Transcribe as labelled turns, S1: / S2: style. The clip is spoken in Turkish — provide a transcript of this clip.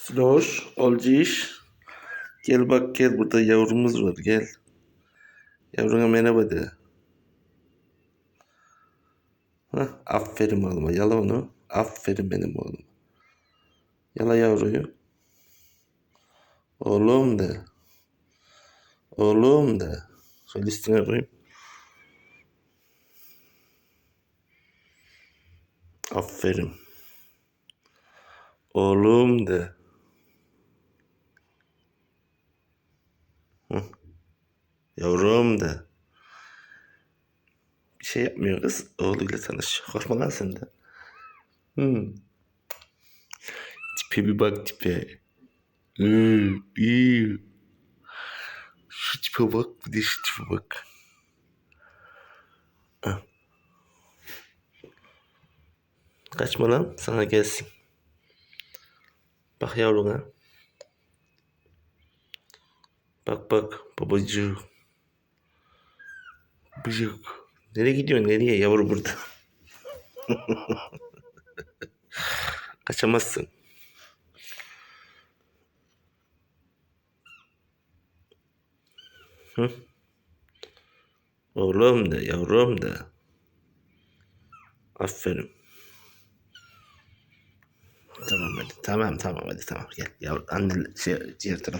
S1: Sloş, olciş. Gel bak gel burada yavrumuz var gel. Yavruna merhaba de. Hah, aferin oğluma yala onu. Aferin benim oğlum. Yala yavruyu. Oğlum de. Oğlum de. Şöyle üstüne koyayım. Aferin. Oğlum de. Yavrum de. Bir şey yapmıyor kız. Oğluyla tanış. Korkma lan sen de. Hı. Tipe bir bak tipe. Hı, iyi. Şu tipe bak bir de şu tipe bak. Hah. Kaçma lan sana gelsin. Bak yavruna. Bak bak babacık. Bıcık. Nereye gidiyorsun nereye yavru burada? Kaçamazsın. Hı? Oğlum da yavrum da. Aferin. Tamam hadi tamam tamam hadi tamam gel. Yavru anne şey diğer taraf.